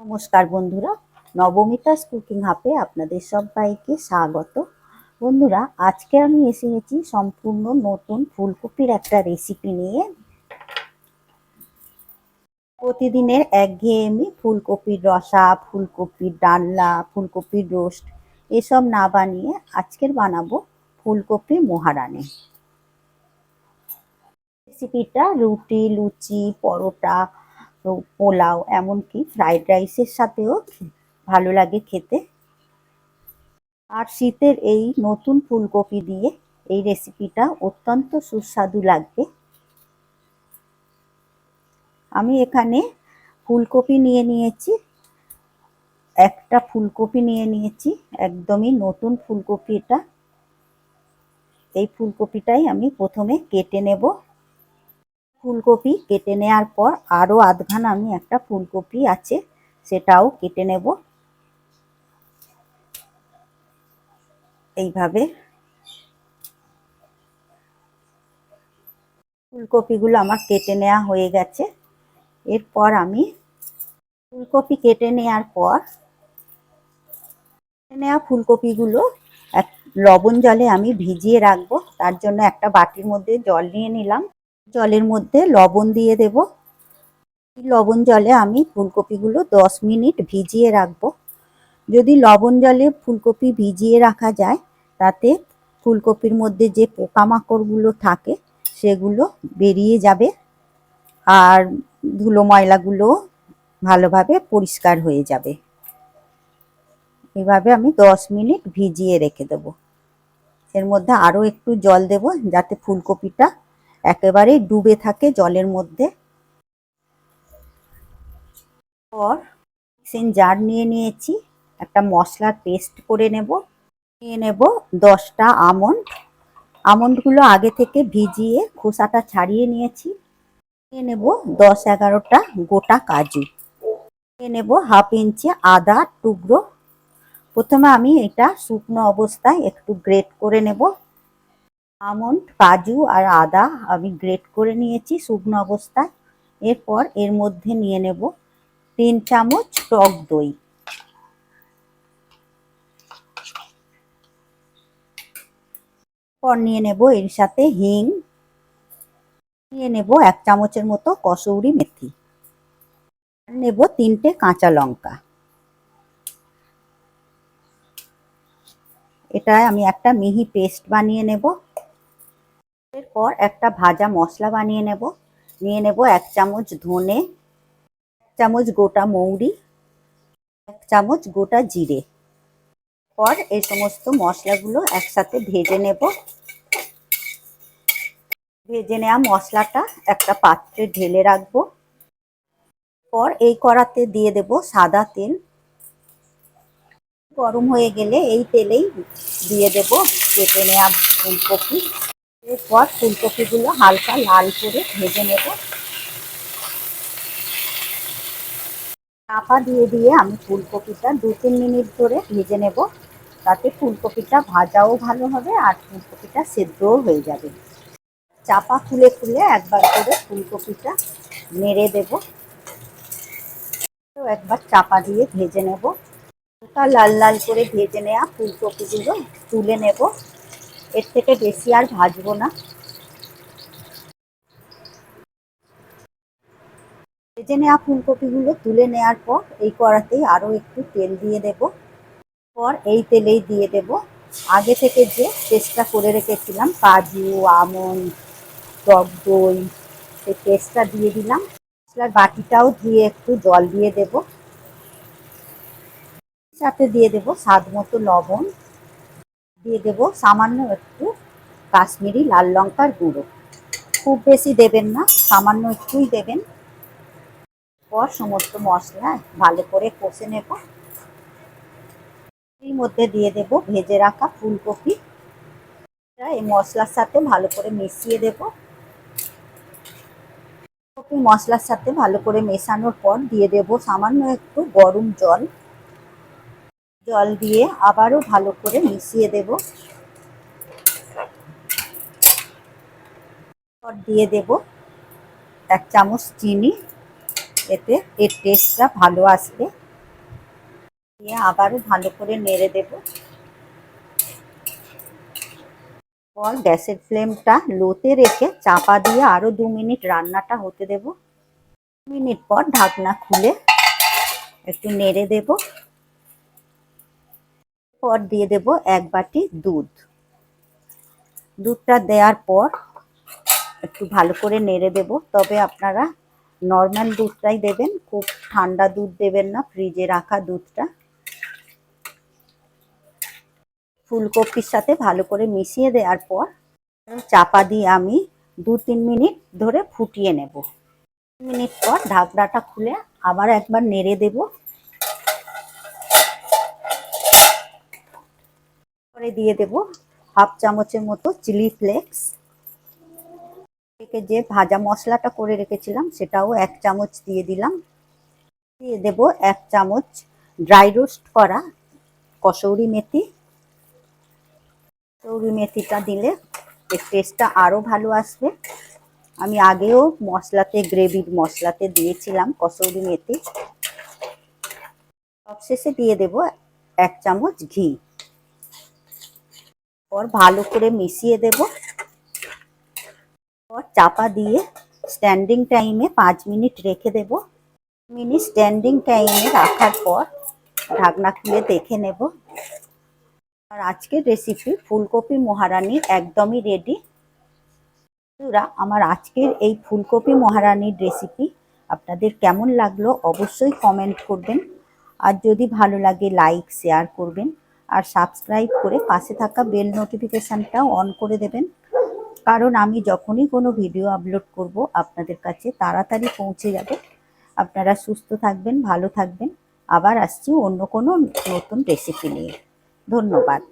নমস্কার বন্ধুরা নবমিতাস কুকিং হাবে আপনাদের সবাইকে স্বাগত। বন্ধুরা, আজকে আমি এসে গেছি সম্পূর্ণ নতুন ফুলকপির একটা রেসিপি নিয়ে। প্রতিদিনের একঘেয়েমি ফুলকপির রসা, ফুলকপির ডালনা, ফুলকপির রোস্ট, এসব না বানিয়ে আজকের বানাবো ফুলকপি মহারানি। রেসিপিটা রুটি, লুচি, পরোটা পোলাও, এমনকি ফ্রাইড রাইসের সাথেও ভালো লাগে খেতে। আর শীতের এই নতুন ফুলকপি দিয়ে এই রেসিপিটা অত্যন্ত সুস্বাদু লাগবে। আমি এখানে ফুলকপি নিয়ে নিয়েছি, একটা ফুলকপি নিয়ে নিয়েছি, একদমই নতুন ফুলকপি এটা। এই ফুলকপিটাই আমি প্রথমে কেটে নেব। ফুলকপি কেটে নেওয়ার পর আরও আধখান আমি একটা ফুলকপি আছে, সেটাও কেটে নেব। এইভাবে ফুলকপিগুলো আমার কেটে নেওয়া হয়ে গেছে। এরপর আমি ফুলকপি কেটে নেওয়ার পর কেটে নেওয়া ফুলকপিগুলো এক লবণ জলে আমি ভিজিয়ে রাখব। তার জন্য একটা বাটির মধ্যে জল নিয়ে নিলাম। জলের মধ্যে লবণ দিয়ে দেব। লবণ জলে আমি ফুলকপিগুলো দশ মিনিট ভিজিয়ে রাখব। যদি লবণ জলে ফুলকপি ভিজিয়ে রাখা যায়, তাতে ফুলকপির মধ্যে যে পোকামাকড়গুলো থাকে, সেগুলো বেরিয়ে যাবে আর ধুলো ময়লাগুলো ভালোভাবে পরিষ্কার হয়ে যাবে। এভাবে আমি দশ মিনিট ভিজিয়ে রেখে দেব। এর মধ্যে আরও একটু জল দেব, যাতে ফুলকপিটা একেবারে ডুবে থাকে জলের মধ্যে। পর মিক্সিং জার নিয়ে নিয়েছি। একটা মশলার পেস্ট করে নেব। নিয়ে নেব দশটা আমন্ড। আমন্ডগুলো আগে থেকে ভিজিয়ে খোসাটা ছাড়িয়ে নিয়েছি। নিয়ে নেব দশ এগারোটা গোটা কাজু। নিয়ে নেব হাফ ইঞ্চি আদা টুকরো। প্রথমে আমি এটা শুকনো অবস্থায় একটু গ্রেট করে নেব। আমন্ড, কাজু আর আদা আমি গ্রেট করে নিয়েছি শুকনো অবস্থায়। এরপর এর মধ্যে নিয়ে নেব তিন চামচ টক দই। পর নিয়ে নেব এর সাথে হিং। নিয়ে নেব এক চামচের মতো কসৌরি মেথি। নেব তিনটে কাঁচা লঙ্কা। এটা আমি একটা মিহি পেস্ট বানিয়ে নেব। এরপর একটা ভাজা মশলা বানিয়ে নেব। নিয়ে নেব এক চামচ ধনে, এক চামচ গোটা মৌরি, এক চামচ গোটা জিরে। পর এই সমস্ত মশলাগুলো একসাথে ভেজে নেব। ভেজে নেওয়া মশলাটা একটা পাত্রে ঢেলে রাখব। পর এই কড়াতে দিয়ে দেব সাদা তেল। গরম হয়ে গেলে এই তেলেই দিয়ে দেব কেটে নেওয়া ফুলকপি। এরপর ফুলকপিগুলো হালকা লাল করে ভেজে নেব। চাপা দিয়ে দিয়ে আমি ফুলকপিটা দু তিন মিনিট ধরে ভেজে নেব। তাতে ফুলকপিটা ভাজাও ভালো হবে আর ফুলকপিটা সেদ্ধও হয়ে যাবে। চাপা খুলে খুলে একবার করে ফুলকপিটা নেড়ে দেব। একবার চাপা দিয়ে ভেজে নেব। হালকা লাল লাল করে ভেজে নেওয়া ফুলকপিগুলো তুলে নেব। এর থেকে বেশি আর ভাজবো না। ভেজে নেওয়া ফুলকপিগুলো তুলে নেওয়ার পর এই কড়াতেই আরও একটু তেল দিয়ে দেব। পর এই তেলেই দিয়ে দেব। আগে থেকে যে পেস্টটা করে রেখেছিলাম, কাজু, আমন্ড, টক দই, সেই পেস্টটা দিয়ে দিলাম। মশলার বাটিটাও ধুয়ে একটু জল দিয়ে দেব। সাথে দিয়ে দেব স্বাদ মতো লবণ। দিয়ে দেব সামান্য একটু কাশ্মীরি লাল লঙ্কার গুঁড়ো। খুব বেশি দেবেন না, সামান্য একটুই দেবেন। পর সমস্ত মশলা ভালো করে কষে নেব। এর মধ্যে দিয়ে দেব ভেজে রাখা ফুলকপি। এই মশলার সাথে ভালো করে মিশিয়ে দেব। ফুলকপি মশলার সাথে ভালো করে মেশানোর পর দিয়ে দেব সামান্য একটু গরম জল। জল দিয়ে আবারও ভালো করে মিশিয়ে দেব। দিয়ে দেব এক চামচ চিনি, এতে এর টেস্টটা ভালো আসবে। দিয়ে আবারও ভালো করে নেড়ে দেব। পর গ্যাসের ফ্লেমটা লোতে রেখে চাপা দিয়ে আরও দু মিনিট রান্নাটা হতে দেব। মিনিট পর ঢাকনা খুলে একটু নেড়ে দেব। পর দিয়ে দেব এক বাটি দুধ। দুধটা দেওয়ার পর একটু ভালো করে নেড়ে দেব। তবে আপনারা নর্মাল দুধটাই দেবেন, খুব ঠান্ডা দুধ দেবেন না, ফ্রিজে রাখা দুধটা। ফুলকপির সাথে ভালো করে মিশিয়ে দেওয়ার পর চাপা দিয়ে আমি দু তিন মিনিট ধরে ফুটিয়ে নেব। মিনিট পর ঢাকনাটা খুলে আবার একবার নেড়ে দেব। করে দিয়ে দেব হাফ চামচের মতো চিলি ফ্লেক্স। থেকে যে ভাজা মশলাটা করে রেখেছিলাম সেটাও এক চামচ দিয়ে দিলাম। দিয়ে দেব এক চামচ ড্রাই রোস্ট করা কসৌরি মেথি। কসৌরি মেথিটা দিলে এর টেস্টটা আরও ভালো আসবে। আমি আগেও মশলাতে, গ্রেভির মশলাতে দিয়েছিলাম কসৌরি মেথি। সবশেষে দিয়ে দেব এক চামচ ঘি। পর ভালো করে মিশিয়ে দেব। পর চাপা দিয়ে স্ট্যান্ডিং টাইমে পাঁচ মিনিট রেখে দেব। মিনিট স্ট্যান্ডিং টাইমে রাখার পর ঢাকনা খুলে দেখে নেব। আর আজকের রেসিপি ফুলকপি মহারানি একদমই রেডি বন্ধুরা, আমার আজকের এই ফুলকপি মহারানির রেসিপি আপনাদের কেমন লাগল অবশ্যই কমেন্ট করবেন। আর যদি ভালো লাগে লাইক শেয়ার করবেন। আর সাবস্ক্রাইব করে পাশে থাকা বেল নোটিফিকেশানটাও অন করে দেবেন। কারণ আমি যখনই কোনো ভিডিও আপলোড করব, আপনাদের কাছে তাড়াতাড়ি পৌঁছে যাবে। আপনারা সুস্থ থাকবেন, ভালো থাকবেন। আবার আসছি অন্য কোনো নতুন রেসিপি নিয়ে। ধন্যবাদ।